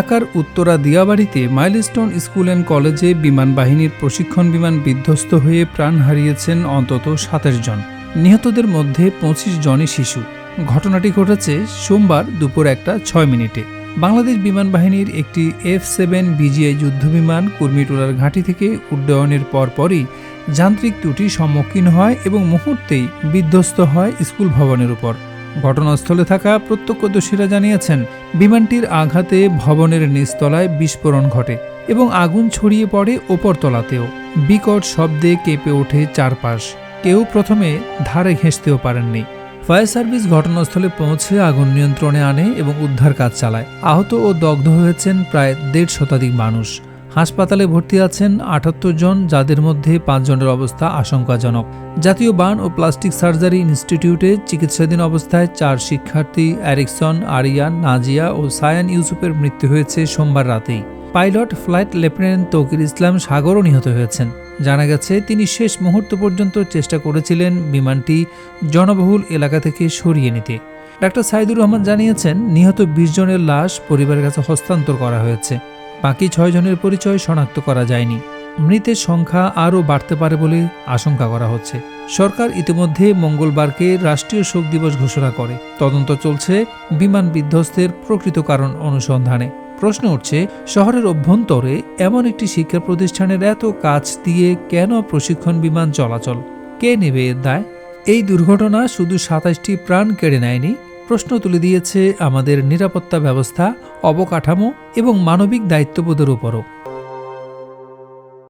ঢাকার উত্তরা দিয়াবাড়িতে milestone school and কলেজে বিমান বাহিনীর প্রশিক্ষণ বিমান বিধ্বস্ত হয়ে প্রাণ হারিয়েছেন অন্তত সাতাশ জন। নিহতদের মধ্যে পঁচিশ জনই শিশু। ঘটনাটি ঘটেছে সোমবার দুপুর একটা ছয় মিনিটে। বাংলাদেশ বিমান বাহিনীর একটি এফ সেভেন বিজিআই যুদ্ধবিমান কুর্মিটোলার ঘাঁটি থেকে উড্ডয়নের পরপরই যান্ত্রিক ত্রুটির সম্মুখীন হয় এবং মুহূর্তেই বিধ্বস্ত হয় স্কুল ভবনের উপর। ঘটনাস্থলে থাকা প্রত্যক্ষদর্শীরা জানিয়েছেন, বিমানটির আঘাতে ভবনের নিচতলায় বিস্ফোরণ ঘটে এবং আগুন ছড়িয়ে পড়ে ওপরতলাতেও। বিকট শব্দে কেঁপে ওঠে চারপাশ। কেউ প্রথমে ধারে ঘেঁষতেও পারেননি। ফায়ার সার্ভিস ঘটনাস্থলে পৌঁছে আগুন নিয়ন্ত্রণে আনে এবং উদ্ধার কাজ চালায়। আহত ও দগ্ধ হয়েছেন প্রায় দেড় শতাধিক মানুষ। হাসপাতালে ভর্তি আছেন আটাত্তর জন, যাদের মধ্যে পাঁচজনের অবস্থা আশঙ্কাজনক। জাতীয় বান ও প্লাস্টিক সার্জারি ইনস্টিটিউটে চিকিৎসাধীন অবস্থায় চার শিক্ষার্থী, অ্যারিকসন, আরিয়ান, নাজিয়া ও সায়ান ইউসুফের মৃত্যু হয়েছে সোমবার রাতেই। Pilot flight lieutenant Tauqir Islam সাগরও নিহত হয়েছেন। জানা গেছে, তিনি শেষ মুহূর্ত পর্যন্ত চেষ্টা করেছিলেন বিমানটি জনবহুল এলাকা থেকে সরিয়ে নিতে। ডাক্তার সাইদুর রহমান জানিয়েছেন, নিহত বিশ জনের লাশ পরিবারের কাছে হস্তান্তর করা হয়েছে। বাকি ছয় জনের পরিচয় শনাক্ত করা যায়নি। মৃতের সংখ্যা আরও বাড়তে পারে বলে আশঙ্কা করা হচ্ছে। সরকার ইতিমধ্যে মঙ্গলবারকে রাষ্ট্রীয় শোক দিবস ঘোষণা করে। তদন্ত চলছে বিমান বিধ্বস্তের প্রকৃত কারণ অনুসন্ধানে। প্রশ্ন উঠছে, শহরের অভ্যন্তরে এমন একটি শিক্ষা প্রতিষ্ঠানের এত কাজ দিয়ে কেন প্রশিক্ষণ বিমান চলাচল? কে নেবে এর দায়? এই দুর্ঘটনা শুধু সাতাশটি প্রাণ কেড়ে নেয়নি প্রশ্ন তুলে দিয়েছে আমাদের নিরাপত্তা ব্যবস্থা অবকাঠামো এবং মানবিক দায়িত্ববোধের উপরও।